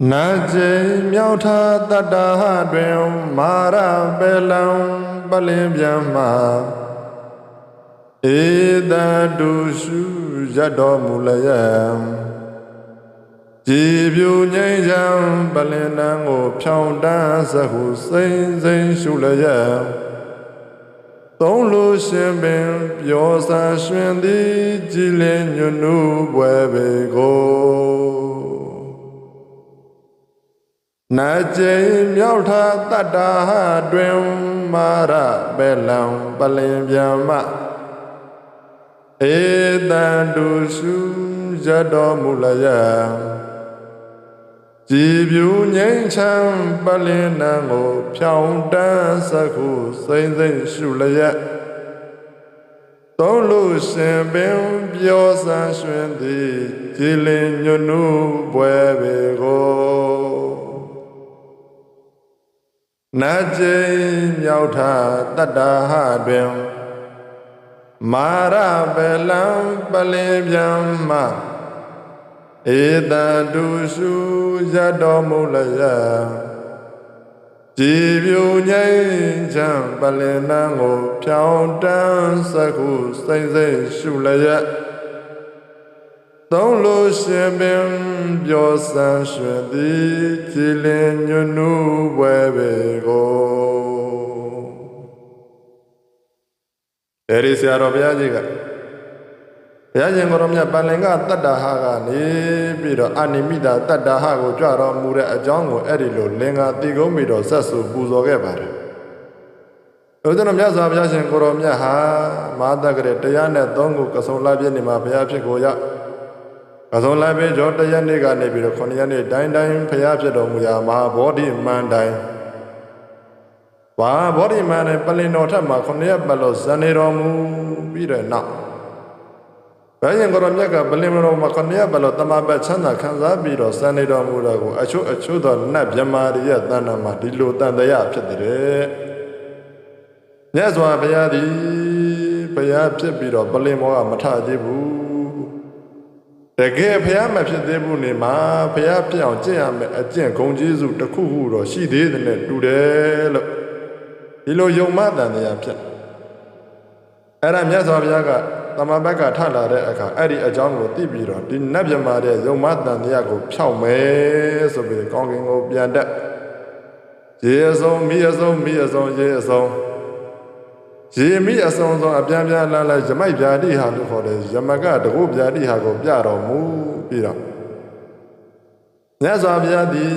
နာကျိမြောက်ထာတတ္တာဟတွင်မာရပေလံပလင်ပြန်မှာဧတတုရှုရတ်တော်မူလယံကြည်ပြူငိမ့်ချံပလင်တန်းကိုဖြောင်းတန်းစဟုစိမ့်စိမ့်ရှုလယံသုံးလူရှင်ပင်ပြောစာရွှင်သည်ကြည်လင်ညွနုပွဲပေကို နာကျိမြောက်ထာတတ္တာဟတွင်မာရပေလံပလင်ပြန်မဧတံတုရှုရတ်တော်မူလယံကြည်ပြူငိမ့်ချံပလင်နံကိုဖြောင်းတန်းစခုစိမ့်စိမ့်ရှုလျက်သုံးလူရှင်ပင်ပြောစံရွှင်သည်ကြည်လင်ညွနုပွဲပေကို နာကျိမြောက်ထတတ္တာဟတွင်မာရပလံပလင်ပြန်မဧတတုရှုရတ်တော်မူလယံကြည်ပြူငိမ့်ချံပလင်နံကိုဖြောင်းတန်းစခုစိမ့်စိမ့်ရှုလျက် သုံးလူရှင်ပင်ပြောစံရွှင်သည်ကြည်လင်ညွနုပွဲပေကိုအဲဒီဆရာတော်ဘုရားကြီးကဘုရားရှင်ကိုယ်တော်မြတ်ပန္လင်ကတတ္တဟကနေပြီးတော့အနိမိတာတတ္တဟကိုကြွတော်မူတဲ့အကြောင်းကိုအဲ့ဒီလိုလင်္ကာတိကုံးပြီးတော့ဆက်ဆူပူဇော်ခဲ့ပါတယ်။ဦးဇင်းတော်မြတ်စွာဘုရားရှင်ကိုယ်တော်မြတ်ဟာမဟာတက္ကရတရားနဲ့သုံးခုကဆုံလာပြည့်နေမှာဘုရားဖြစ်ကိုရောက် ကဆုံလာပြည့်ကျော်တရက်နေ့ကနေပြီးတော့ခုနှစ်ရက်နေ့တိုင်းတိုင်းဘုရားဖြစ်တော်မူရာမဟာဗောဓိမန္တိုင်းဘာဗောဓိမန္တိုင်းပလင်တော်ထက်မှာခုနှစ်ရက်ပတ်လို့ဇန်နေတော်မူပြီးတဲ့နောက်ဘယ်ရင်ကိုယ်တော်မြတ်ကပလင်တော်မှာခုနှစ်ရက်ပတ်လို့တမပတ်ချမ်းသာခံစားပြီးတော့ဇန်နေတော်မူတာကိုအချို့အချို့သောနတ်မြမာတွေရဲ့တဏ္ဍာမှာဒီလိုတန်တရားဖြစ်တဲ့မြတ်စွာဘုရားသည်ဘုရားဖြစ်ပြီးတော့ပလင်မောကမထသေးဘူး တကယ်ဖះမဖြစ်သေးဘူးနေမှာဖះဖြစ်အောင်ကျင့်ရမယ်အကျင့်ဂုံကျေးဇူးတစ်ခုခုတော့ရှိသေးတယ်နဲ့တူတယ်လို့ဒီလိုယုံမတန်တရားဖြစ်အဲ့ဒါမြတ်စွာဘုရားကတမန်ဘက်ကထလာတဲ့အခါအဲ့ဒီအကြောင်းကိုသိပြီးတော့ဒီနတ်မြမာတဲ့ယုံမတန်တရားကိုဖြောက်မယ်ဆိုပြီးကောင်းကင်ကိုပြန်တက်ရေအစုံမိအစုံမိအစုံရေအစုံ ရေမိအစုံစုံအပြန်ပြန်လာလာယမိုက်ပြာတိဟာလို့ခေါ်တယ်ယမကတကုပြာတိဟာကိုပြတော်မူပြီးတော့မြတ်စွာဘုရားသည်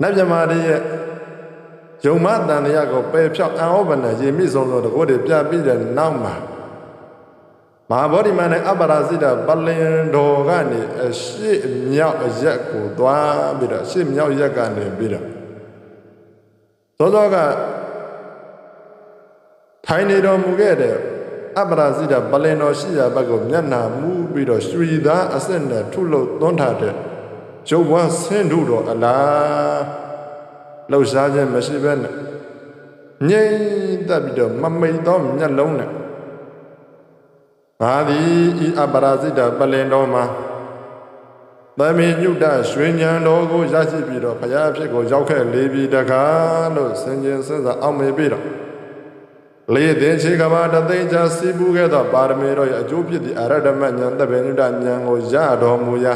နတ်မြမာတွေရဲ့ယုံမတန်တရားကိုပယ်ဖြောက်အံဩဘနဲ့ရေမိစုံစုံတကုတွေပြပြီးတဲ့နောက်မှာမဟာဗောဓိမန္နဲ့အပ္ပရာဇိတပလင်တော်ကနေအရှိမြောက်အရက်ကိုသွားပြီးတော့အရှိမြောက်ရက်ကနေပြီးတော့သောသောက ထိုင်နေတော်မူခဲ့တဲ့အပ္ပရာဇိတပလင်တော်ရှိရာဘက်ကိုမျက်နှာမူပြီးတော့ရွှေသားအစစ်နဲ့ထုလို့သွန်းထားတဲ့ရုပ်ဝါဆင်းထုတော်အလားလှုပ်ရှားခြင်းမရှိဘဲနဲ့ငြိမ့်သက်ပြီးတော့မမိတ်သောမျက်လုံးနဲ့ငါသည်ဤအပ္ပရာဇိတပလင်တော်မှာသမီညုတရွှေဉဏ်တော်ကိုရရှိပြီးတော့ဘုရားအဖြစ်ကိုရောက်ခဲ့လေပြီတကားလို့ဆင်ခြင်စဉ်းစားအောင်မေပြီးတော့ လေးသိချေကဘာတသိချာစီပူခဲ့သောပါရမီတော်ရဲ့အကျိုးဖြစ်သည့်အရဟတမဉာဏ်တပင်ညုတဉာဏ်ကိုရတော်မူရာ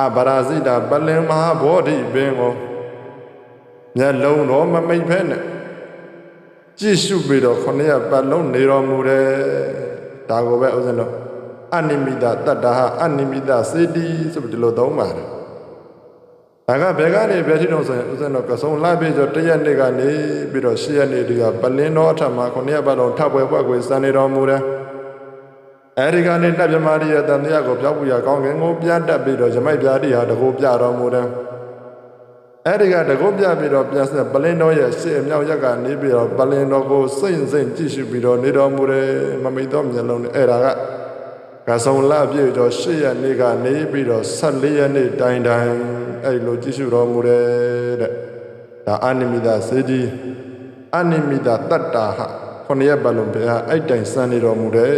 အပရာဇိတပလင်မဟာဘောဓိပင်ကိုမျက်လုံးတော်မမိတ်ဖဲနဲ့ကြည့်ရှုပြီးတော့ခொနည်းပတ်လုံးနေတော်မူတယ်ဒါကိုပဲဥစဉ်တော့အနိမိတတတ္တဟအနိမိတစေတီဆိုပြီးဒီလိုသုံးပါတယ် ဒါကဘယ်ကနေဘယ်ထိတော့ဆိုရင်ဥစဉ်တော့ကဆုံလာပြီးတော့တရက်နေ့ကနေပြီးတော့ရှစ်ရက်နေ့ဒီကပလင်းတော်အထက်မှာခொနည်းပတ်လုံးထပ်ပွဲပွဲကိုစံနေတော်မူတယ်အဲဒီကနေတပ်မြမာရီရဲ့တန်တရားကိုပြောက်ပူရကောင်းကင်ကိုပြန်တက်ပြီးတော့ယမိုက်ပြာတိဟာတကူပြတော်မူတယ်အဲ့ဒီကတကုတ်ပြပြီးတော့ပြန်ဆက်ပလင်းတော်ရဲ့ရှေ့အမြောက်ရက်ကနေပြီးတော့ပလင်းတော်ကိုစိတ်စိတ်ကြည့်ရှုပြီးတော့နေတော်မူတယ်မမိတ်တော့မျက်လုံးနဲ့အဲ့ဒါက ကဆုံလပြည့်တော့၈ရက်နေ့ကနေပြီးတော့14ရက်နေ့တိုင်တိုင်အဲ့လိုကြည့်ရှုတော်မူတယ်တဲ့ဒါအနိမိတစေတီအနိမိတတတ္တာဟခုနှစ်ရက်ပတ်လုံးဘုရားအဲ့တိုင်စံနေတော်မူတယ်